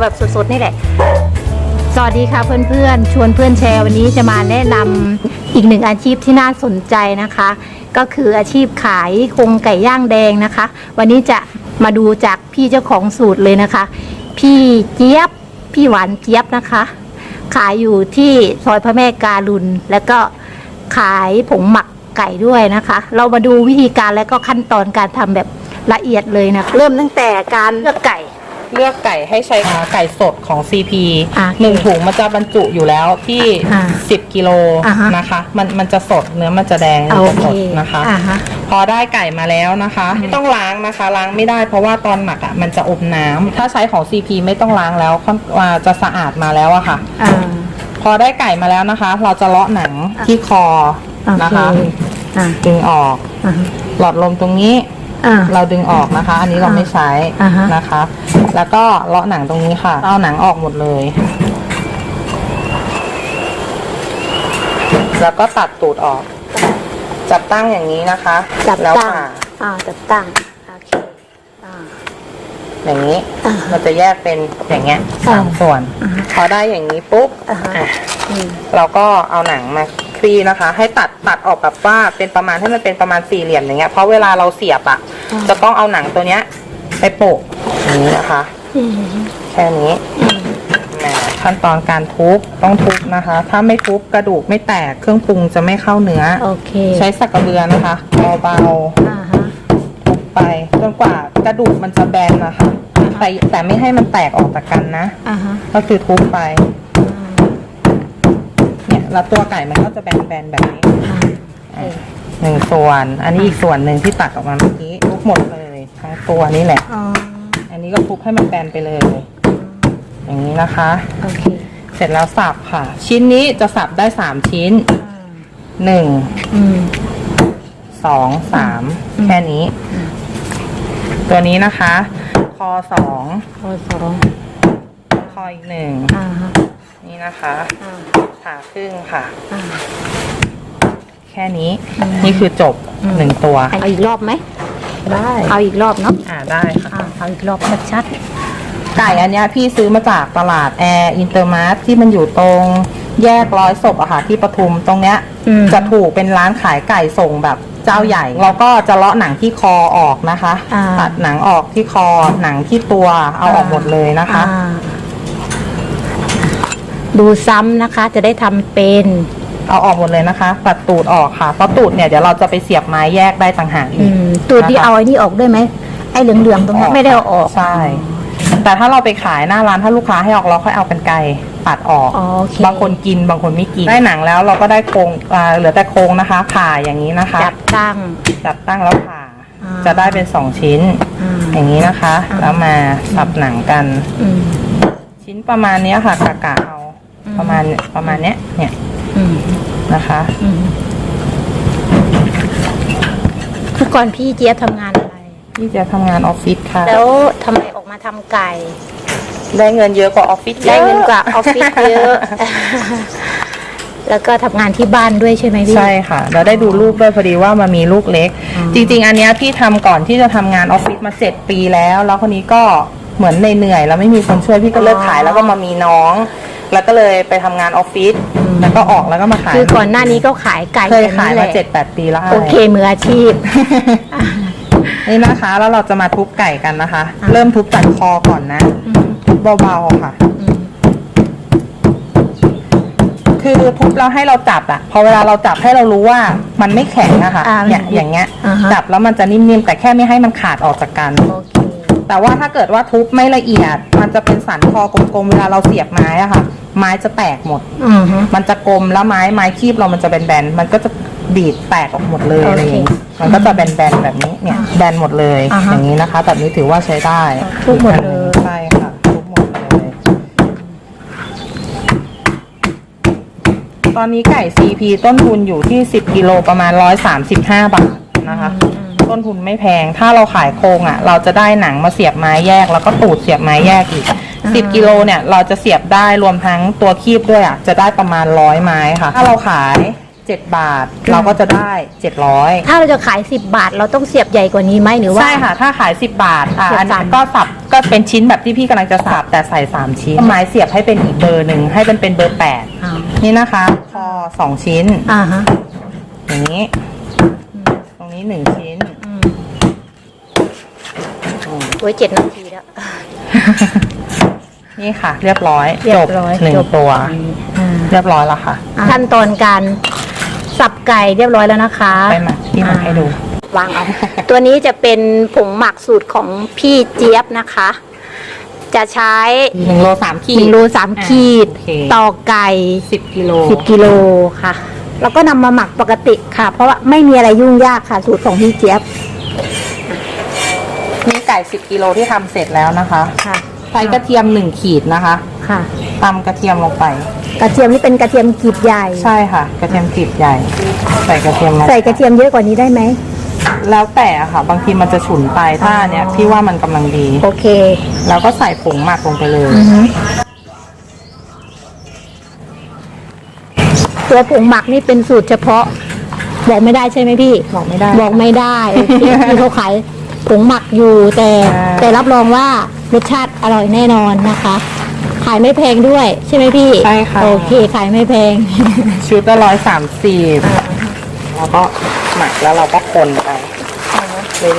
แบบสดๆ นี่แหละ สวัสดีค่ะเพื่อนๆ ชวนเพื่อนแชร์วันนี้จะมาแนะนำอีกหนึ่งอาชีพที่น่าสนใจนะคะ ก็คืออาชีพขายโครงไก่ย่างแดงนะคะ วันนี้จะมาดูจากพี่เจ้าของสูตรเลยนะคะ พี่เจี๊ยบ พี่หวานเจี๊ยบนะคะ ขายอยู่ที่ซอยพระแม่การุณแล้วก็ขายผงหมักไก่ด้วยนะคะ เรามาดูวิธีการและก็ขั้นตอนการทำแบบละเอียดเลยนะ เริ่มตั้งแต่การเลือกไก่ เลือกไก่ให้ใช้ไก่สดของ CP อะหนึ่งถุงมันจะบรรจุอยู่แล้วที่ อ่า10 กิโลอ่าฮะ นะคะ มันมันจะสดเนื้อมันจะแดงโอมันจะเคสดนะคะ อ่าฮะ พอได้ไก่มาแล้วนะคะไม่ต้องล้างนะคะ ล้างไม่ได้เพราะว่าตอนหมักอะมันจะอมน้ำถ้าใช้ของ CP ไม่ต้องล้างแล้วค่อนอ่าจะสะอาดมาแล้วอะค่ะ อ่า พอได้ไก่มาแล้วนะคะ เราจะเลาะหนังที่คอโอนะเคคะอ่าดึงออก อ่าฮะหลอดลมตรงนี้ อ่าเราดึงออกนะคะ อันนี้เราไม่ใช้อ่าฮะ นะคะ แล้วก็เลาะหนังตรงนี้ค่ะ เอาหนังออกหมดเลย แล้วก็ตัดตูดออก จับตั้งอย่างนี้นะคะจับแล้วตั้งผ่าอ่าจับตั้งโอเคอ่า อย่างนี้ อ่ามันจะแยกเป็นอย่างเงี้ยอ่าสามส่วนอ่าฮะพอได้อย่างนี้ปุ๊บอ่าฮะ อะอืม เราก็เอาหนังมา คลี่นะคะ ให้ตัดตัดออกแบบว่าเป็นประมาณให้มันเป็นประมาณสี่เหลี่ยมอย่างเงี้ยเพราะเวลาเราเสียบอะจะต้องเอาหนังตัวเนี้ย ไปโปะอย่างนี้นะคะอืมแค่นี้แหมขั้นตอนการทุบต้องทุบนะคะ ถ้าไม่ทุบกระดูกไม่แตกเครื่องปรุงจะไม่เข้าเนื้อโอเคใช้สักกระเบือนะคะเบาอ่าฮะๆทุบไปจนกว่ากระดูกมันจะแบนนะคะแต่แต่ไม่ให้มันแตกออกจากกันนะอ่าฮะก็คือทุบไปอ่าเนี่ย แล้วตัวไก่มันก็จะแบนๆแบบนี้อ่าอะหนึ่งส่วน อันนี้อีกส่วนหนึ่งที่ตัดออกมาเมื่อกี้ทุบหมดเลยทั้งตัวนี่แหละ อ๋ออันนี้ก็ทุบให้มันแบนไปเลย อย่างนี้นะคะ โอเคเสร็จแล้วสับค่ะ ชิ้นนี้จะสับได้สามชิ้นอ่าหนึ่งอืม สองสามอืม แค่นี้ ตัวนี้นะคะ คอสองข้อสองคออีกหนึ่งอ่าฮะ นี่นะคะอ่าผ่าครึ่งค่ะอ่าแค่นี้อืมนี่คือจบอืมหนึ่งตัวเอาอีกรอบไหมได้เอาอีกรอบเนาะอ่าได้ค่ะอ่าเอาอีกรอบชัดไก่อันเนี้ยพี่ซื้อมาจากตลาดแอร์อินเตอร์มาร์ทที่มันอยู่ตรงแยกร้อยศพอะค่ะที่ปทุมตรงเนี้ยอืมจะถูกเป็นร้านขายไก่ส่งแบบเจ้าใหญ่ เราก็จะเลาะหนังที่คอออกนะคะอ่าตัดหนังออกที่คอหนังที่ตัวเอาออกหมดเลยนะคะอ่า ดูซ้ำนะคะ จะได้ทำเป็น เอาออกหมดเลยนะคะ ตัดตูดออกค่ะ เพราะตูดเนี่ยเดี๋ยวเราจะไปเสียบไม้แยกได้ต่างหากอือีกมตัวที่นะคะเอาไอ้นี่ออกด้วยไหม ไอ้เหลืองๆตรงนี้นไม่ได้เอาออก ใช่ แต่ถ้าเราไปขายหน้าร้านถ้าลูกค้าให้ออกเราค่อยเอากันไกรตัดออก อ๋อโอเคบางคนกินบางคนไม่กิน ได้หนังแล้วเราก็ได้โครงอ่าเหลือแต่โครงนะคะ ผ่าอย่างนี้นะคะ จับตั้ง จับตั้งแล้วผ่า อ่า จะได้เป็นสองชิ้นอ่าอย่างนี้นะคะ อ่า แล้วมาสับหนังกัน อืมชิ้นประมาณเนี้ยค่ะกะกะเอาอืม ประมาณประมาณเนี้ยเนี่ยอืมนะคะอืมเมื่อก่อนพี่เจี๊ยบทำงานอะไรที่จะทำงานออฟฟิศค่ะแล้วทำไมออกมาทำไก่ ได้เงินเยอะกว่าออฟฟิศได้เงินกว่าออฟฟิศเยอะ แล้วก็ทำงานที่บ้านด้วยใช่ไหมพี่ ใช่ค่ะ เราได้ดูลูกด้วยพอดีว่ามันมีลูกเล็ก อืม จริง ๆ อันเนี้ยพี่ทำก่อนที่จะทำงานออฟฟิศมาเจ็ดปีแล้ว แล้วคนนี้ก็เหมือนเหนื่อยๆแล้วไม่มีคนช่วยพี่ก็เลิกขายแล้วก็มามีน้อง แล้วก็เลยไปทำงานออฟฟิศแล้วก็ออกแล้วก็มาขายคือก่อนหน้านี้ก็ขายไก่เคยแบบขายนี้แหมาละเจ็ดแปดปีแล้วโอเคมืออาชีพนี่นะคะแล้วเราจะมาทุบไก่กันนะคะอะเริ่มทุบจากคอก่อนนะอืมทุบเบาๆค่ะอืมคือทุบแล้วให้เราจับอะพอเวลาเราจับให้เรารู้ว่ามันไม่แข็งอะค่ะอ่าเนี่ยอย่างเงี้ยอ่าฮะจับแล้วมันจะนิ่มๆแต่แค่ไม่ให้มันขาดออกจากกันโอเค แต่ว่าถ้าเกิดว่าทุบไม่ละเอียด มันจะเป็นสันคอกลมๆเวลาเราเสียบไม้อะค่ะ ไม้จะแตกหมด อืมฮึมันจะกลมแล้วไม้ไม้คีบเรามันจะแบนๆมันก็จะดีดแตกออกหมดเลยโอเคอะไรอย่างนี้มันก็จะแบนๆแบบนี้เนี่ยแบนหมดเลยอ่าฮะอย่างนี้นะคะ แบบนี้ถือว่าใช้ได้ทุบหมดเลย ใช่ค่ะทุบหมดเลย ตอนนี้ไก่ CP ต้นทุนอยู่ที่ 10กิโลประมาณ 135 บาทนะคะ ต้นทุนไม่แพง ถ้าเราขายโครงอะ เราจะได้หนังมาเสียบไม้แยก แล้วก็ตูดเสียบไม้แยกอีก10กิโลเนี่ยเราจะเสียบได้รวมทั้งตัวคีบด้วยอะจะได้ประมาณร้อยไม้ค่ะ ถ้าเราขาย 7 บาทเราก็จะได้ 700 ถ้าเราจะขาย 10 บาท เราต้องเสียบใหญ่กว่านี้ไหมหรือว่า ใช่ค่ะ ถ้าขาย 10 บาทอะเสียบอันสานี้มก็สับก็เป็นชิ้นแบบที่พี่กำลังจะสับแต่ใส่ 3 ชิ้นไม้เสียบให้เป็นอีกเบอร์หนึ่งให้เป็นเป็นเบอร์อ่า8นี่นะคะพอ2 ชิ้น อ่าฮะอย่างนี้ ตรงนี้ 1 ชิ้น อืมโอ้ยเจ็ดนาทีแล้ว นี่ค่ะ เรียบร้อยเรียจบบร้อยหนึ่งจบ ตัวอ่าเรียบร้อยแล้วค่ะ ขั้นตอนการสับไก่เรียบร้อยแล้วนะคะไปมาพี่มาให้ดู วางเอาตัวนี้จะเป็นผงหมักสูตรของพี่เจี๊ยบนะคะ จะใช้หนึ่งโลสามขีดหนึ่งโลสามขีด โอเค ต่อไก่ สิบกิโลสิบกิโลค่ะ แล้วก็นำมาหมักปกติค่ะ เพราะว่าไม่มีอะไรยุ่งยากค่ะ สูตรของพี่เจี๊ยบ มีไก่สิบกิโลที่ทำเสร็จแล้วนะคะค่ะใช้กระเทียมหนึ่งขีดนะคะค่ะ ตำกระเทียมลงไป กระเทียมนี่เป็นกระเทียมกรีบใหญ่ ใช่ค่ะ กระเทียมกลีบใหญ่ ใส่กระเทียมลงใส่กระเทียมเยอะกว่านี้ได้ไหม แล้วแต่อะค่ะ บางทีมันจะฉุนไปถ้าอันเนี้ยพี่ว่ามันกำลังดี โอเคแล้วก็ใส่ผงหมักลงไปเลย อือฮึตัวผงหมักนี่เป็นสูตรเฉพาะ บอกไม่ได้ใช่ไหมพี่ บอกไม่ได้ บอกไม่ได้โอเคที่เขาขาย ผงหมักอยู่แต่ใช่แต่รับรองว่ารสชาติอร่อยแน่นอนนะคะ ขายไม่แพงด้วย ใช่ไหมพี่ใช่ค่ะ โอเคขายไม่แพง ชุดละร้อยสามสิบแล้วก็หมักแล้วเราก็คนไป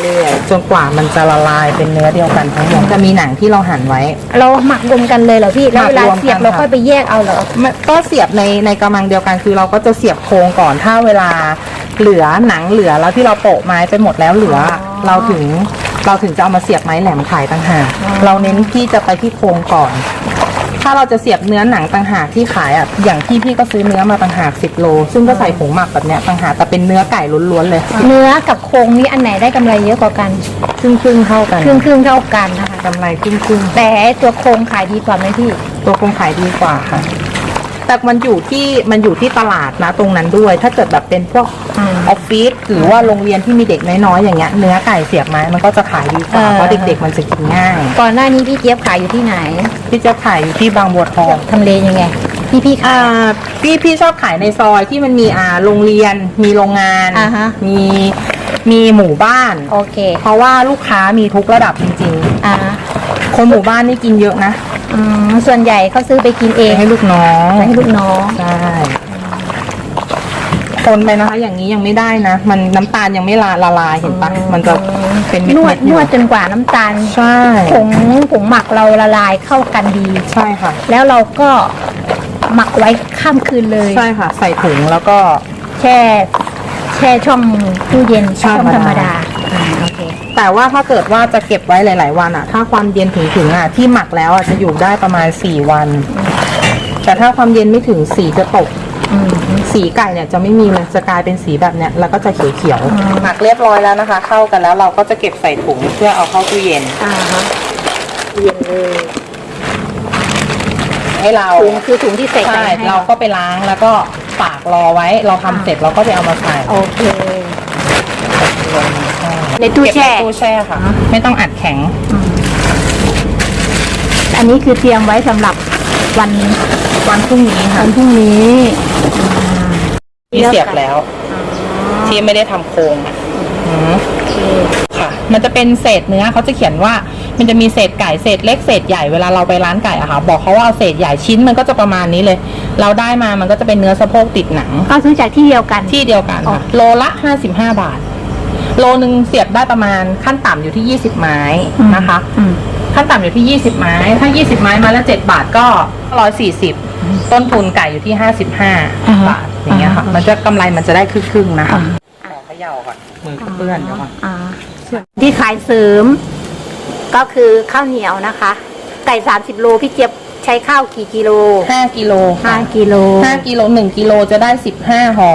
เรื่อยๆจนกว่ามันจะละลายเป็นเนื้อเดียวกันทั้งหมดจะมีหนังที่เราหั่นไว้ เราหมักรวมกันเลยเหรอพี่แล้วเวลาหมักรวมกันเสียบเราค่ะค่อยไปแยกเอาเหรอมันก็เสียบในในกำลังเดียวกันคือเราก็จะเสียบโครงก่อนถ้าเวลาเหลือหนังเหลือแล้วที่เราโปะไม้ไปหมดแล้วเหลือออ เราถึงเราถึงจะเอามาเสียบไม้แหลมขายต่างหากเราเน้นที่จะไปที่โครงก่อน ถ้าเราจะเสียบเนื้อหนังต่างหากที่ขายอะอย่างที่พี่ก็ซื้อเนื้อมาต่างหาก10โล ซึ่งก็ใส่ผงหมักแบบเนี้ยต่างหากแต่เป็นเนื้อไก่ล้วนๆเลยเนื้อกับโครงนี้อันไหนได้กำไรเยอะกว่ากัน ครึ่งครึ่งๆเท่ากันครึ่งครึ่งๆเท่ากันนะคะกำไรครึ่งครึ่งแต่ไอ้ตัวโครงขายดีกว่าไหมพี่ ๆตัวโครงขายดีกว่าค่ะ แต่มันอยู่ที่มันอยู่ที่ตลาดนะตรงนั้นด้วย ถ้าเกิดแบบเป็นพวกอืมออฟฟิศหรือว่าโรงเรียนที่มีเด็กน้อยๆอย่างเงี้ยเนื้อไก่เสียบไม้มันก็จะขายดีกว่าเออ เพราะเด็กๆมันจะกินง่ายก่อนหน้านี้พี่เจี๊ยบขายอยู่ที่ไหนพี่จะขายอยู่ที่บางบัวทอง ทำเลยังไงพี่พี่ขาย อ่าพี่พี่ชอบขายในซอยที่มันมีอ่าโรงเรียน มีโรงงาน อ่าฮะ มีมีหมู่บ้าน โอเคเพราะว่าลูกค้ามีทุกระดับจริงอ่า ๆ คนหมู่บ้านนี่กินเยอะนะอืมส่วนใหญ่เขาซื้อไปกินเองให้ลูกน้องให้ลูกน้อง ใช่คนไปนะคะ อย่างนี้ยังไม่ได้นะ มันน้ำตาลยังไม่ละละลายเห็นปะมันจะเป็นเม็ดนวดๆอนยู่วดจนกว่าน้ำตาลใช่ ผงผงหมักเราละลายเข้ากันดี ใช่ค่ะ แล้วเราก็หมักไว้ข้ามคืนเลย ใช่ค่ะ ใส่ถุงแล้วก็ แช่ แช่ช่องตู้เย็นช่ช่อองงธธรรรรมมดาดาอ่าโอเค แต่ว่าถ้าเกิดว่าจะเก็บไว้หลาย ๆ วันอะถ้าความเย็นถึงถึงๆอะที่หมักแล้วอะจะอยู่ได้ประมาณสี่วัน แต่ถ้าความเย็นไม่ถึงสีจะตกอืมสีไก่เนี่ยจะไม่มีเลยจะกลายเป็นสีแบบเนี้ยแล้วก็จะเขียวอืมๆหมักเรียบร้อยแล้วนะคะ เข้ากันแล้วเราก็จะเก็บใส่ถุงเพื่อเอาเข้าตู้เย็นอ่าฮะเย็นเลยให้เราถุงคือถุงที่ใส่ไก่ใช่ให้เราก็ไปล้างแล้วก็ฝากรอไว้ เราทำเสร็จเราก็ไปเอามาใส่โอเคใช่ ในตู้แช่ เก็บในตู้แช่ค่ะ ไม่ต้องอัดแข็ง อันนี้คือเตรียมไว้สำหรับวันวันพรุ่งนี้ค่ะวันพรุ่งนี้ที่เสียบแล้ว ที่ไม่ได้ทำโครงอืมโอเคค่ะ มันจะเป็นเศษเนื้อเขาจะเขียนว่า มันจะมีเศษไก่เศษเล็กเศษใหญ่เวลาเราไปร้านไก่อะค่ะ บอกเขาว่าเอาเศษใหญ่ชิ้นมันก็จะประมาณนี้เลย เราได้มามันก็จะเป็นเนื้อสะโพกติดหนัง ก็ซื้อจากที่เดียวกัน ที่เดียวกันอ๋อค่ะ โลละห้าสิบห้าบาท โลหนึ่งเสียบได้ประมาณขั้นต่ำอยู่ที่ยี่สิบไม้นะคะอืมขั้นต่ำอยู่ที่ 20 ไม้ ถ้า 20 ไม้มาละ 7 บาทก็ 140 ต้นทุนไก่อยู่ที่อ่าฮะ55 บาทอย่างเงี้ยค่ะอ่าฮะมันจะกำไรมันจะได้ครึ่งๆนะคะอ่าขอเขย่าก่อนมือเปื้อนเดี๋ยวก่อนอ่าที่ขายเสริม ก็คือข้าวเหนียวนะคะ ไก่สามสิบโลพี่เจี๊ยบ ใช้ข้าวกี่กิโล5กิโลห้ากิโล5กิโล1กิโลจะได้15ห่อ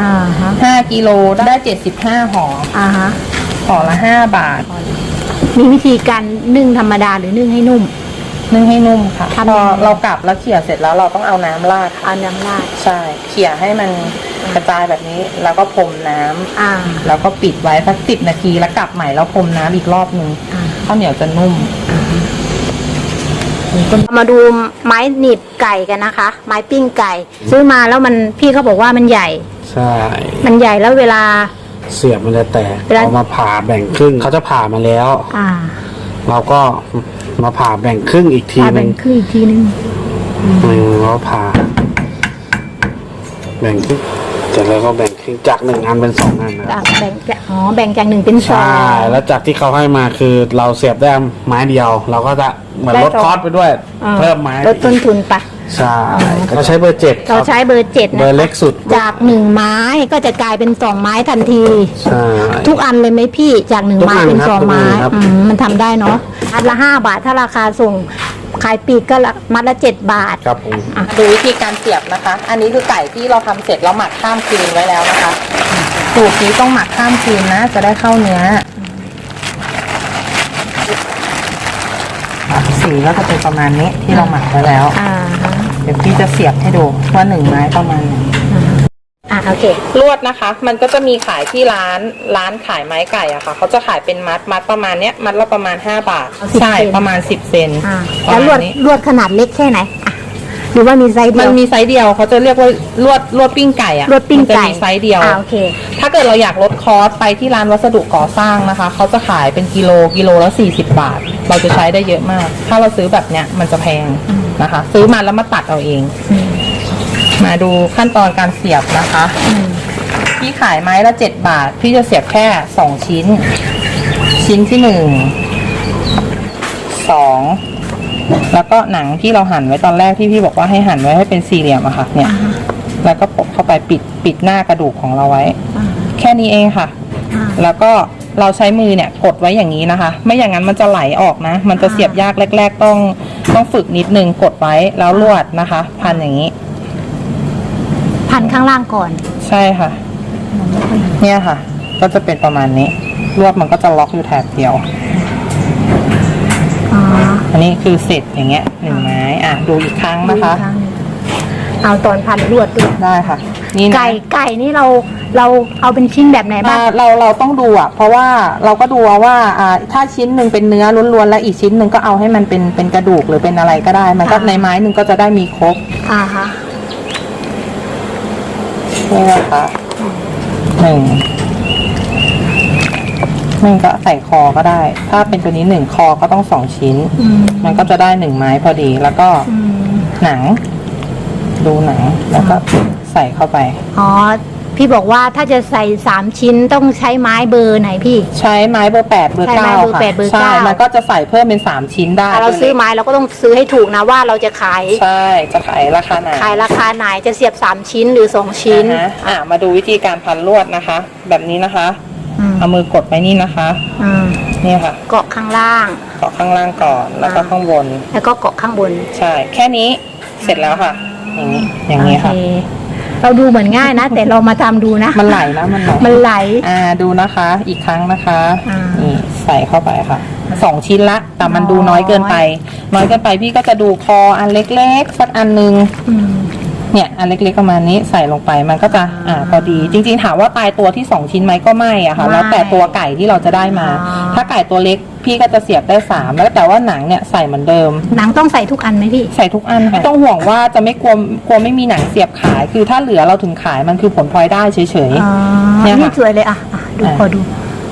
อ่าฮะ5กิโลได้75ห่ออ่าฮะห่อละ5บาท มีวิธีการนึ่งธรรมดาหรือนึ่งให้นุ่ม นึ่งให้นุ่มค่ะทำพยังอไงเรากลับแล้วเขี่ยเสร็จแล้วเราต้องเอาน้ำราดเอาน้ำราดใช่เขี่ยให้มันกระจายแบบนี้ แล้วก็พรมน้ำอ่าแล้วก็ปิดไว้สักสิบนาทีแล้วกลับใหม่แล้วพรมน้ำอีกรอบนึงอ่าข้าวเหนียวจะนุ่ม มาดูไม้หนีบไก่กันนะคะ ไม้ปิ้งไก่ ซื้อมาแล้วมันพี่เขาบอกว่ามันใหญ่ ใช่ มันใหญ่แล้วเวลา เสียบมันจะแตกเวลา เอามาผ่าแบ่งครึ่งเขาจะผ่ามาแล้ว อ่าเราก็มาผ่าแบ่งครึ่งอีกทีพาหแบ่นึ่งงครึ่งอีกทีนึงหนึ่งแล้วผ่า แบ่งครึ่งเสร็จแล้วก็แบ่งครึ่งจากหนึ่งอันเป็นสองอันนะอะแบ่งจากอ๋อแบ่งจากหนึ่งเป็นสอใช่ง แล้วจากที่เขาให้มาคือเราเสียบได้ไม้เดียว เราก็จะเหมือนได้ลดสอง คอสไปด้วย อ่าเพิ่มไม้ลดต้นทุนไปะใช่เราใช้เบอร์เจ็ดคเรารับใช้เบอร์เจ็ดเบอนะร์เล็กสุดจากหนึ่งไม้ก็จะกลายเป็นสองไม้ทันที ใช่ ทุกอันเลยไหมพี่จากหนึ่งทุกไม้อันเป็นครับสองไม้ทุกอันครับ อืมมันทำได้เนาะอันละห้าบาทถ้าราคาส่ง ขายปลีกก็ละมัดละเจ็ดบาท ครับผมดูวิธีการเสียบนะคะ อันนี้คือไก่ที่เราทำเสร็จแล้วหมักข้ามคืนไว้แล้วนะคะสูตรนี้ต้องหมักข้ามคืนนะ จะได้เข้าเนื้ออะสีก็จะเป็นประมาณนี้ที่เราหมักไว้แล้ว อ่าฮะเดี๋ยวพี่จะเสียบให้ดูว่าหนึ่งไม้ประมาณไหน อ่าโอเค ลวดนะคะ มันก็จะมีขายที่ร้านร้านขายไม้ไก่อะค่ะเขาจะขายเป็นมัดมัดประมาณเนี้ยมัดละประมาณ 5 บาท เอา10ใช่เซน ประมาณ 10 เซนอ่าประแล้วลวมาดณนี้ลวดขนาดเล็กแค่ไหนอะหรือว่ามีไซส์เดีมัยนวมีไซส์เดียวเขาจะเรียกว่าลวดลวดปิ้งไก่อะลวดปิ้งไก่มันจะมีไซส์เดียว อ่าโอเค ถ้าเกิดเราอยากลดคอสไปที่ร้านวัสดุก่อสร้างนะคะ เขาจะขายเป็นกิโลกิโลละ40 บาท เราจะใช้ได้เยอะมาก ถ้าเราซื้อแบบเนี้ยมันจะแพงนะคะ ซื้อมาแล้วมาตัดเอาเอง อืม มาดูขั้นตอนการเสียบนะคะอืมพี่ขายไม้ละเจ็ดบาท พี่จะเสียบแค่สองชิ้น ชิ้นที่หนึ่งสองแล้วก็หนังที่เราหั่นไว้ตอนแรกที่พี่บอกว่าให้หั่นไว้ให้เป็นสี่เหลี่ยมอะค่ะ เนี่ย แล้วก็ปกเข้าไปปิดปิดหน้ากระดูกของเราไว้อ่าแค่นี้เองค่ะอ่าแล้วก็เราใช้มือเนี่ยกดไว้อย่างนี้นะคะ ไม่อย่างนั้นมันจะไหลออกนะ มันจะเสียบยากแรก ๆ ต้องต้องฝึกนิดนึงกดไว้แล้วลวดนะคะ พันอย่างนี้ พันข้างล่างก่อนใช่ค่ะ เนี่ยค่ะ ก็จะเป็นประมาณนี้ลวดมันก็จะล็อกอยู่แถบเดียว อ๋ออันนี้คือเสร็จอย่างเงี้ยหนึ่งไม้อะดูอีกครั้งนะคะดูอีกรั้งหนึ่งเอาตอนพันลวดด้วยได้ค่ะ นี่นะไก่ไก่นี่เราเราเอาเป็นชิ้นแบบไหนบ้าง อ่าเราเราต้องดูอะ เพราะว่าเราก็ดูเอาว่าอ่าถ้าชิ้นหนึ่งเป็นเนื้อล้วนๆแล้วอีกชิ้นหนึ่งก็เอาให้มันเป็นเป็นกระดูกหรือเป็นอะไรก็ได้ มันก็อ่า ในไม้หนึ่งก็จะได้มีครบ อ่าฮะ นี่นะคะหนึ่งหนึ่งก็ใส่คอก็ได้ ถ้าเป็นตัวนี้หนึ่งคอก็ต้องสองชิ้น อืมมันก็จะได้หนึ่งไม้พอดี แล้วก็อืมหนัง ดูหนังแล้วก็ใส่เข้าไป อ๋อ พี่บอกว่าถ้าจะใส่สามชิ้นต้องใช้ไม้เบอร์ไหนพี่ ใช้ไม้เบอร์แปดเบอร์ใช้ไม้เก้าเบอร์ค่ะแปดเบอร์ใช่เก้ามันก็จะใส่เพิ่มเป็นสามชิ้นได้ถ้าเราซื้อไม้เราก็ต้องซื้อให้ถูกนะว่าเราจะขายใช่จะขายราคาไหนขายราคาไหนจะเสียบสามชิ้นหรือสองชิ้นอ่าฮะอะมาดูวิธีการพันลวดนะคะ แบบนี้นะคะ อืมเอามือกดไปนี่นะคะอืมนี่ค่ะเกาะข้างล่าง เกาะข้างล่างก่อนแล้วก็อ่า ข้างบนแล้วก็เกาะข้างบนใช่ แค่นี้เสร็จแล้วค่ะ อย่างนี้อย่างนี้ค่ะ โอเเราดูเหมือนง่ายนะ แต่เรามาทำดูนะ มันไหลนะมันไหลมันไหล อ่าดูนะคะ อีกครั้งนะคะอ่านี่ใส่เข้าไปค่ะสองชิ้นละ แต่มันดูน้อยเกินไป น้อยเกินไปพี่ก็จะดูคออันเล็กๆสักอันหนึง อืม เนี่ยอันเล็กๆประมาณนี้ใส่ลงไปมันก็จะอ่าพอดีจริงๆถามว่าตายตัวที่สองชิ้นไหมก็ไม่อะค่ะ ไม่แล้วแต่ตัวไก่ที่เราจะได้มา อ่าถ้าไก่ตัวเล็ก พี่ก็จะเสียบได้สามแล้วแต่ว่าหนังเนี่ยใส่เหมือนเดิม หนังต้องใส่ทุกอันไหมพี่ ใส่ทุกอันค่ะไม่ต้องห่วงว่าจะไม่กลัวกลัวไม่มีหนังเสียบขาย คือถ้าเหลือเราถึงขายมันคือผลพลอยได้เฉยอ๋อเนี่ยค่ะนี่สวยเลยอะอะดูอะพอดู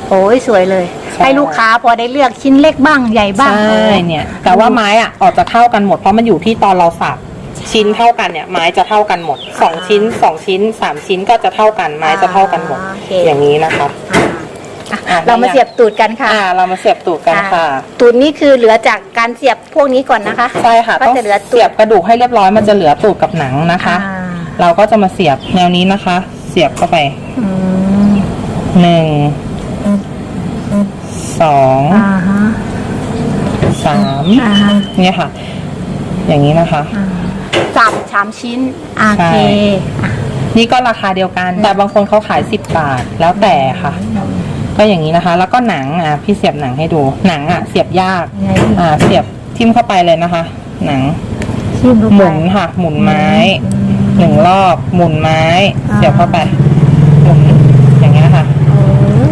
โอ้ยสวยเลย ใช่ ให้ลูกค้าพอได้เลือกชิ้นเล็กบ้างใหญ่ๆบ้างใช่เนี่ย แต่ว่าไม้อะออกจะเท่ากันหมดเพราะมันอยู่ที่ตอนเราสับชิ้นเท่ากันเนี่ยไม้จะเท่ากันหมดสองชิ้นสองชิ้นสามชิ้นก็จะเท่ากันไม้จะเท่ากันหมดโอเคอย่างนี้นะคะ อ่ะอะเรามาเสียบตูดกันค่ะ อ่าเรามาเสียบตูดกันค่ะอะ ตูดนี้คือเหลือจากการเสียบพวกนี้ก่อนนะคะ ใช่ค่ะก็ต้องจะเหลือตูเสียดบกระดูกให้เรียบร้อยมันจะเหลือตูดกับหนังนะคะ อ่าเราก็จะมาเสียบแนวนี้นะคะ เสียบเข้าไปอืมหนึ่งสองอ่าฮะสามอ่าฮะเนี่ยค่ะ อย่างนี้นะคะอ่าสามสามชิ้นโอเคใช่อะนี่ก็ราคาเดียวกัน แต่บางคนเขาขายสิบบาทแล้วแต่ค่ะ ก็อย่างนี้นะคะ แล้วก็หนังอะพี่เสียบหนังให้ดู หนังอะเสียบยากยังไงพี่อ่า เสียบทิ่มเข้าไปเลยนะคะ หนังชิมดูหไปมุนค่ะ หมุนไม้อืมหนึ่งรอบ หมุนไม้อ่าเสียบเข้าไป หมุนอย่างเงี้ยค่ะโอ้ย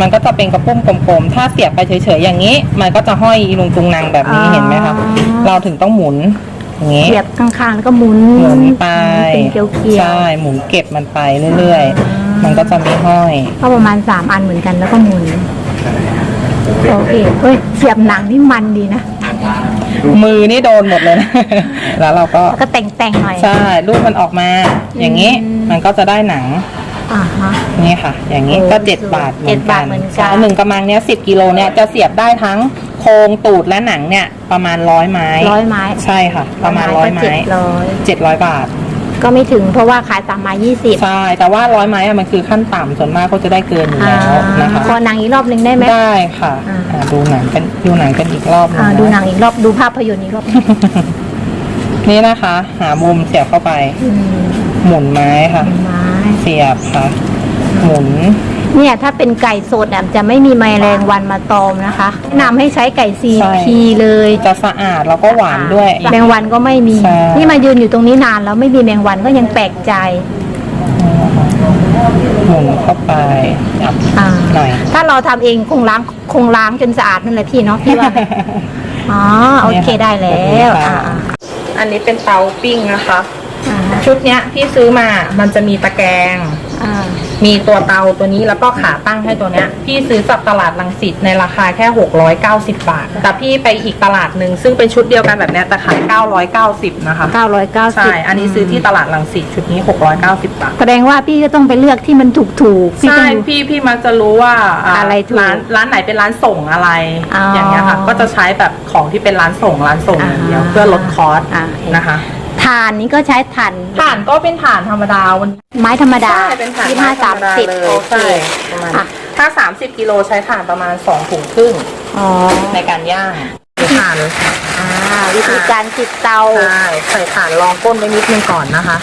มันก็จะเป็นกระปุ้มกลมๆ ถ้าเสียบไปเฉยๆอย่างนี้ มันก็จะห้อยอีลุงตุงนางแบบนี้อ๋อเห็นไหมคะ เราถึงต้องหมุนอย่างนี้เสียบข้างๆแล้วก็หมุนหมุนไปเป็นเกลียวๆใช่หมุนเก็บมันไปเรื่อยๆ มันก็จะไม่ห้อย ก็ประมาณสามอันเหมือนกันแล้วก็หมุนโอเคเฮ้ยเสียบหนังนี่มันดีนะ มือนี่โดนหมดเลยนะ แล้วเราก็แล้วก็แต่งๆหน่อย ใช่ลูกมันออกมา อย่างนี้อืม มันก็จะได้หนังอ่าฮะ นี่ค่ะ อย่างนี้โอ้ก็เจ็ดบาทเจ็ดบาทเหมือนกัน ใช่หนึ่งกำมังเนี้ยสิบกิโลเนี้ยจะเสียบได้ทั้งโครงตูดและหนังเนี่ยประมาณร้อยไม้ร้อยไม้ใช่ค่ะ ประมาณร้อยไม้เจ็ดร้อยเจ็ดร้อยบาท ก็ไม่ถึงเพราะว่าขายสามไม้ยี่สิบใช่ แต่ว่าร้อยไม้อะมันคือขั้นต่ำส่วนมากก็จะได้เกินอยู่แล้วนะคะขอหนังอีกรอบหนึ่งได้ไหมได้ค่ะอ่าอ่าดูหนังกันดูหนังกันอีกรอบอ่านะดูหนังอีกรอบดูภาพยนตร์อีกรอบ นี่นะคะ หามุมเสียบเข้าไป อืมหมุนไม้ค่ะ ไม้เสียบค่ะ หมุน เนี่ยถ้าเป็นไก่สดอะจะไม่มีแมลงวันมาตอมนะคะแนะนำให้ใช้ไก่ซีใช่ พีเลยจะสะอาดแล้วก็หวานด้วย แมงวันก็ไม่มี ใช่ นี่มายืนอยู่ตรงนี้นานแล้วไม่มีแมงวันก็ยังแปลกใจหมุนเข้าไปจับอ่าหน่อยถ้าเราทำเองคงล้างคงล้างจนสะอาดนั่นแหละพี่เนาะพี่ว่าไหมอ๋อโอเคได้แล้วอ่าอันนี้เป็นเตาปิ้งนะคะ อ่าชุดเนี้ยพี่ซื้อมา มันจะมีตะแกรง อ่า มีตัวเตาตัวนี้แล้วก็ขาตั้งให้ตัวเนี้ย พี่ซื้อจากตลาดลังสิตในราคาแค่ 690 บาท แต่พี่ไปอีกตลาดหนึ่งซึ่งเป็นชุดเดียวกันแบบเนี้ยแต่ขาย 990 นะคะเก้าร้อยเก้าสิบใช่ อันนี้ซื้อที่ตลาดลังสิตชุดนี้ 690 บาท แสดงว่าพี่ก็ต้องไปเลือกที่มันถูกถูกๆพี่ใช่ต้องดู พี่พี่มักจะรู้ว่าาอะไรถูกร้านร้านไหนเป็นร้านส่งอะไร อ๋อออย่างเงี้ยค่ะ ก็จะใช้แบบของที่เป็นร้านส่งร้านส่งอย่างเดียวอ่า เพื่อลดคอสอ่านะคะ ถ่านนี้ก็ใช้ถ่านถ่านก็เป็นถ่านธรรมดาวันไม้ธรรมดาใช่เป็นถ่านยี่ห้าธรสารมมดาสิบเลยโอเค ใช่ประมาณอะ ถ้า 30กิโลใช้ถ่านประมาณ2ถุงครึ่งอ๋อในการย่างถ่านอ่าวิธีการติดเตาใช่ใส่ถ่านรองก้นไว้นิดนึงก่อนนะคะ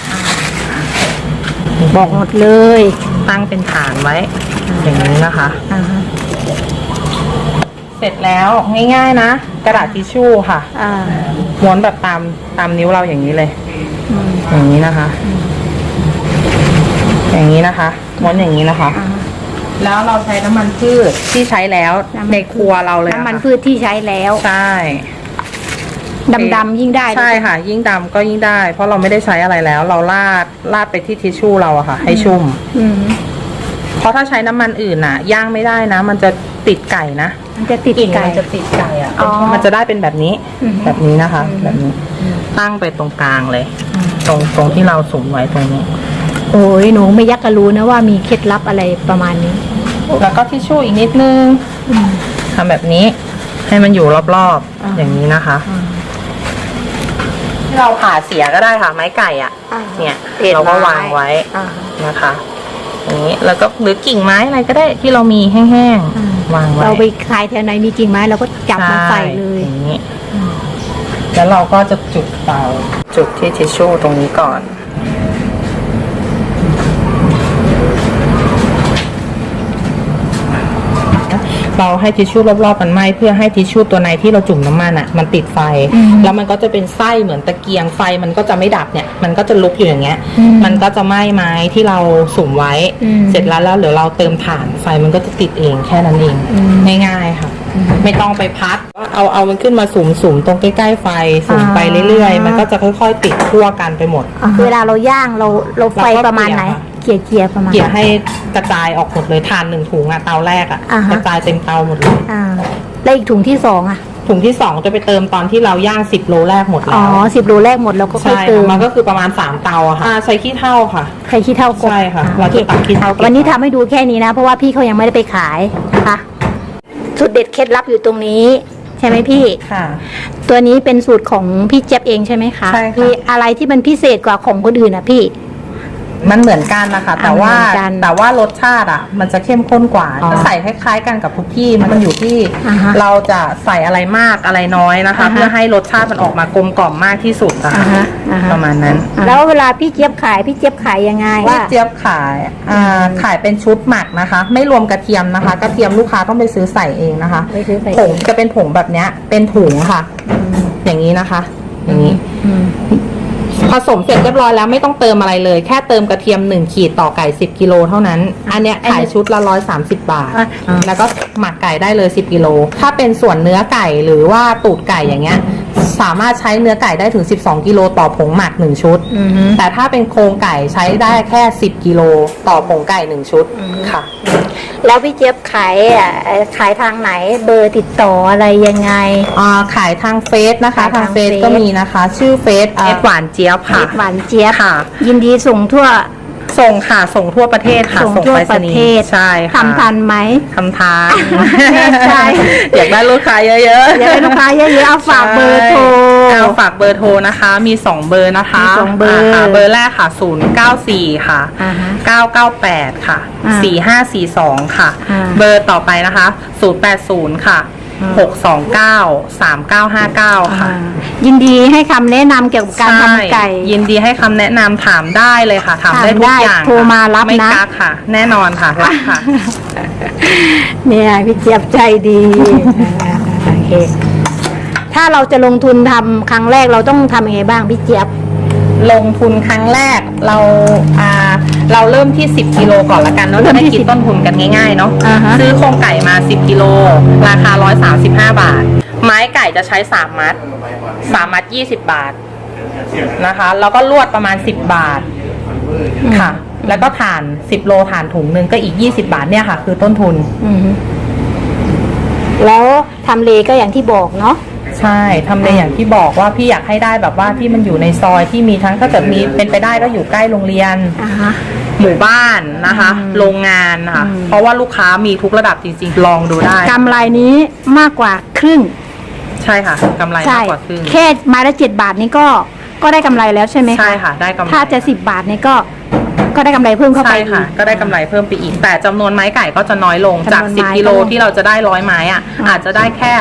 บอกหมดเลยตั้งเป็นฐานไว้ อย่างนี้นะคะ อ่าฮะ เสร็จแล้วง่าย ๆ นะกระดาษทิชชู่ค่ะอ่าม้วนแบบตามตามนิ้วเราอย่างนี้เลย อืมอย่างนี้นะคะ อย่างนี้นะคะ ม้วนอย่างนี้นะคะ อ่า แล้วเราใช้น้ำมันพืชที่ใช้แล้วน้ำมัน ในครัวเราเลยน้ำมันนะคะพืชที่ใช้แล้วใช่ดำๆยิ่งได้ใช่ค่ะ ยิ่งดำก็ยิ่งได้ เพราะเราไม่ได้ใช้อะไรแล้ว เราลาดลาดไปที่ทิชชู่เราอะค่ะ ให้ชุ่ม อืมเพราะถ้าใช้น้ำมันอื่นน่ะย่างไม่ได้นะ มันจะติดไก่นะ มันจะติดกลิ่นไก่ มันจะติดไก่อะอ๋อ มันจะได้เป็นแบบนี้ อืมแบบนี้นะคะอืมแบบนี้ ตั้งไปตรงกลางเลย ตรงตรงที่เราสุมไว้ตรงนี้ โอ้ยหนูไม่ยักกะรู้นะว่ามีเคล็ดลับอะไรประมาณนี้ แล้วก็ทิชชู่อีกนิดนึงอืม ทำแบบนี้ ให้มันอยู่รอบอ่า ๆอย่างนี้นะคะอ่าที่เราผ่าเสียก็ได้ค่ะ ไม้ไก่อะอ่าเนี่ยศษเราก็ไม้วางไว้อ่านะคะ อย่างนี้แล้วก็หรือกิ่งไม้อะไรก็ได้ที่เรามีแห้งอ่าๆวางไว้เราไปขายแถวไหนมีกิ่งไม้เราก็จับมาใส่เลยอย่างนี้แล้วเราก็จะจุดเตาจุดที่ทิชชู่ตรงนี้ก่อน เราให้ทิชชู่รอบๆมันไหม้เพื่อให้ทิชชู่ตัวในที่เราจุ่มน้ำมันอะมันติดไฟอืมแล้วมันก็จะเป็นไส้เหมือนตะเกียงไฟมันก็จะไม่ดับเนี่ย มันก็จะลุกอยู่อย่างเงี้ยอืมมันก็จะไหม้ไม้ที่เราสุ่มไว้อืมเสร็จแล้วแล้วเดี๋ยวเราเติมถ่านไฟมันก็จะติดเองแค่นั้นเองอืมง่ายๆค่ะ ไม่ต้องไปพัดเอาเอามันขึ้นมาสุ่มสุ่มตรงใกล้ๆไฟสุ่มไปเรื่อยๆ มันก็จะค่อยๆ ติดทั่วกันไปหมดอ่าเวลาเราย่างเราเราไฟเราก็ประมาณไหน เกลี่ยเกลี่ยประมาณ เกี่ยให้กระจายออกหมดเลยทานหนึ่งถุงอะเตาแรกอะอ่าฮะ กระจายเต็มเตาหมดเลยอ่าแล้วอีกถุงที่สองอะ ถุงที่สองจะไปเติมตอนที่เราย่างสิบโลแรกหมดอ๋แล้อวสิบโลแรกหมดแล้วก็ค่อยใช่เติมค่ะมันก็คือประมาณสามเตาอะค่ะอ่าใช้ขี้เท่าค่ะ ใครขี้เท่ากบใช่ค่ะ อ่เราจะตักขี้เท่าเก็บวันนี้ทำให้ดูแค่นี้นะ เพราะว่าพี่เขายังไม่ได้ไปขายนะคะสูตรเด็ดเคล็ดลับอยู่ตรงนี้ ใช่ไหมพี่ ค่ะ ตัวนี้เป็นสูตรของพี่เจี๊ยบเองใช่ไหมคะใช่ค่ะ มีอะไรที่มันพิเศษกว่าของคนอื่นอะพี่ มันเหมือนกันนะคะแต่ว่าเหมือนกันแต่ว่ารสชาติอะ มันจะเข้มข้นกว่าอ๋อจะใส่คล้ายๆกันกับทุกที่มันอยู่ที่ อ่าฮะเราจะใส่อะไรมากอะไรน้อยนะคะ อ่าฮะ เพื่อให้รสชาติมันออกมากลมกล่อมมากที่สุดนะอ่าคะฮะอ่าฮะประมาณนั้น แล้วเวลาพี่เจี๊ยบขายพี่เจี๊ยบขายยังไงพี่เจี๊ยบขายอ่าขายเป็นชุดหมักนะคะ ไม่รวมกระเทียมนะคะ กระเทียมลูกค้าต้องไปซื้อใส่เองนะคะ ไปซื้อใส่ผงจะเป็นผงแบบเนี้ย เป็นถุงค่ะ อย่างนี้นะคะ อย่างนี้ อืมใส่ ผสมเสร็จเรียบร้อยแล้วไม่ต้องเติมอะไรเลย แค่เติมกระเทียม 1 ขีดต่อไก่ 10กิโลเท่านั้น อันเนี้ยขายชุดละ130บาทอะแล้วก็หมักไก่ได้เลย 10กิโลถ้าเป็นส่วนเนื้อไก่หรือว่าตูดไก่อย่างเงี้ย สามารถใช้เนื้อไก่ได้ถึง 12 กิโลต่อผงหมัก 1 ชุด อือฮึ แต่ถ้าเป็นโครงไก่ใช้ได้แค่ 10 กิโลต่อผงไก่ 1 ชุดค่ะ แล้วพี่เจี๊ยบขายอะเอ่อขายทางไหนเบอร์ติดต่ออะไรยังไง อ่าขายทางเฟซนะคะ ขายทาทางงเฟซเฟซ ก็มีนะคะ ชื่อเฟซเอฟหวานเจี๊ยบค่ะหวานเจี๊ยบค่ะ ยินดีส่งทั่ว ส่งค่ะส่งทั่วประเทศค่ะส่งทั่วไปประณีเทศใช่ค่ะทำทันไหมทำทานแน่ใจอยากได้ลูกค้าเยอะๆอยากได้ลูกค้าเยอะๆเอาฝากเบอร์โทรใช่เอาฝากเบอร์โทรนะคะ มี2เบอร์นะคะมีสองเบอร์าค่ะเบอร์แรกค่ะ094ค่ะอ่าฮะ998ค่ะอ่า4542ค่ะอ่าเบอร์ต่อไปนะคะ080ค่ะ 629 3959 ค่ะอ่ายินดีให้คำแนะนำเกี่ยวกับการทำไก่ ใช่ยินดีให้คำแนะนำถามได้เลยค่ะ ถามได้ถามทุได้กอย่างโทรมารับไม่นะ กักค่ะ แน่นอนค่ะรับค่ะ เนี่ยพี่เจี๊ยบใจดีอ่าโอเคถ้าเราจะลงทุนทำครั้งแรกเราต้องทำยังไงบ้างพี่เจี๊ยบ ลงทุนครั้งแรกเราอ่าเราเริ่มที่ 10กิโลก่อนละกันเนาะเริ่จะมได้ที่คิด10ต้นทุนกันง่ายๆเนาะอ่าฮะ ซื้อโครงไก่มา 10กิโลราคา 135 บาท ไม้ไก่จะใช้ 3 มัด 3 มัด 20 บาทนะคะ แล้วก็ลวดประมาณ 10 บาทค่ะ แล้วก็ถ่าน 10 โลถ่านถุงหนึ่งก็อีก 20 บาทเนี่ยค่ะ คือต้นทุน อืมแล้วทำเลก็อย่างที่บอกเนาะ ใช่ทำเลอย่างที่บอกว่าพี่อยากให้ได้แบบว่าที่มันอยู่ในซอยที่มีทั้งถ้าเกิดมีเป็นไปได้ก็อยู่ใกล้โรงเรียน อ่าฮะ หมู่บ้านนะคะอืมโรงงานนะคะอืม เพราะว่าลูกค้ามีทุกระดับจริงๆ ลองดูได้ กำไรนี้มากกว่าครึ่งใช่ค่ะกำไรใช่มากกว่าครึ่งแค่ไม้ละเจ็ดบาทนี่ก็ก็ได้กำไรแล้วใช่ไหมคะใช่ค่ะ ได้กำไรถ้าจะสิบบาทนี่ก็ ก็ได้กำไรเพิ่มเข้าไป ใช่ค่ะอีกก็ได้กำไรเพิ่มไปอีก แต่จำนวนไม้ไก่ก็จะน้อยลงจาก จำนวนไม้10 กิโลก็ลงที่เราจะได้ร้อยไม้อะอ่าอาจจะได้แค่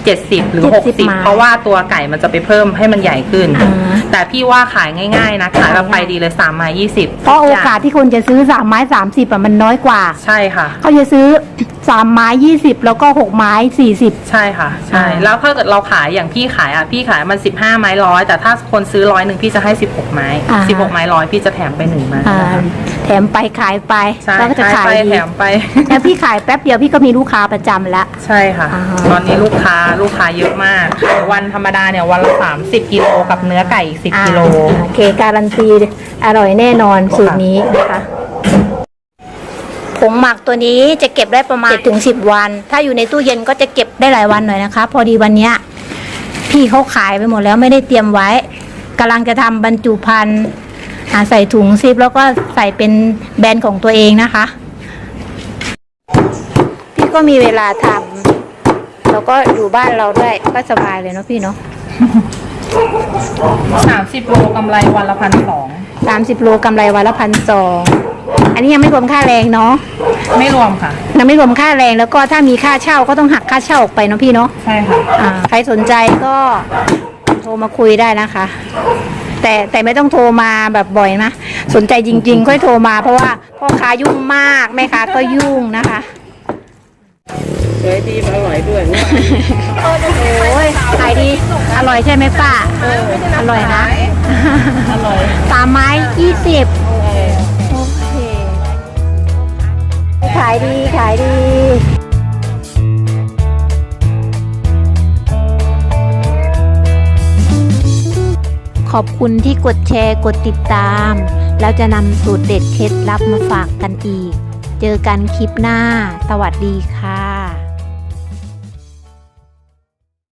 70 หรือ 70ไม้60 เพราะว่าตัวไก่มันจะไปเพิ่มให้มันใหญ่ขึ้น อ่า แต่พี่ว่าขายง่ายๆนะขายแบบไปดีเลย3ไม้20เพราะโอกาสที่คนจะซื้อสามไม้สามสิบอะมันน้อยกว่า ใช่ค่ะ เขาจะซื้อสามไม้ยี่สิบแล้วก็หกไม้สี่สิบ ใช่ค่ะ ใช่ อ่า แล้วถ้าเกิดเราขายอย่างพี่ขายอะพี่ขายมัน 15 ไม้ร้อยแต่ถ้าคนซื้อร้อยหนึ่งพี่จะให้ 16 ไม้ 16 ไม้ร้อยพี่จะแถมไปหนึ่งไม้อ่าแถมไปขายไปใช่แล้วก็จะขายขายไปดีแถมไป แล้วพี่ขายแป๊บเดียวพี่ก็มีลูกค้าประจำแล้วใช่ค่ะ อ่าฮะตอนนี้ลูกค้าลูกค้าเยอะมาก วันธรรมดาเนี่ยวันละ30 กิโลกับเนื้อไก่อีก10 กิโล อ่าโอเคการันตีอร่อยแน่นอนสูตรนี้นะคะ ผงหมักตัวนี้จะเก็บได้ประมาณ7ถึง10วัน ถ้าอยู่ในตู้เย็นก็จะเก็บได้หลายวันหน่อยนะคะ พอดีวันเนี้ยพี่เขาขายไปหมดแล้วไม่ได้เตรียมไว้กำลังจะทำบรรจุภัณฑ์อ่าใส่ถุงซิปแล้วก็ใส่เป็นแบรนด์ของตัวเองนะคะ พี่ก็มีเวลาทำแล้วก็อยู่บ้านเราด้วยก็สบายเลยเนาะพี่เนาะ30โลกำไรวันละพันสองสามสิบโลกำไรวันละพันสอง อันนี้ยังไม่รวมค่าแรงเนาะไม่รวมค่ะ ยังไม่รวมค่าแรงแล้วก็ถ้ามีค่าเช่าก็ต้องหักค่าเช่าออกไปเนาะพี่เนาะใช่ค่ะ อ่าใครสนใจก็โทรมาคุยได้นะคะ แต่แต่ไม่ต้องโทรมาแบบบ่อยนะสนใจจริง ๆ ค่อยโทรมาเพราะว่าพ่อค้ายุ่งมากแม่ค้าก็ยุ่งนะคะ สวยดีอร่อยด้วยโอ้ยขายดีอร่อยใช่ไหมป้าอร่อยนะ อร่อยสามไม้ยี่สิบ ขายดีขายดีขอบคุณที่กดแชร์กดติดตาม แล้วจะนำสูตรเด็ดเคล็ดลับมาฝากกันอีก เจอกันคลิปหน้า สวัสดีค่ะ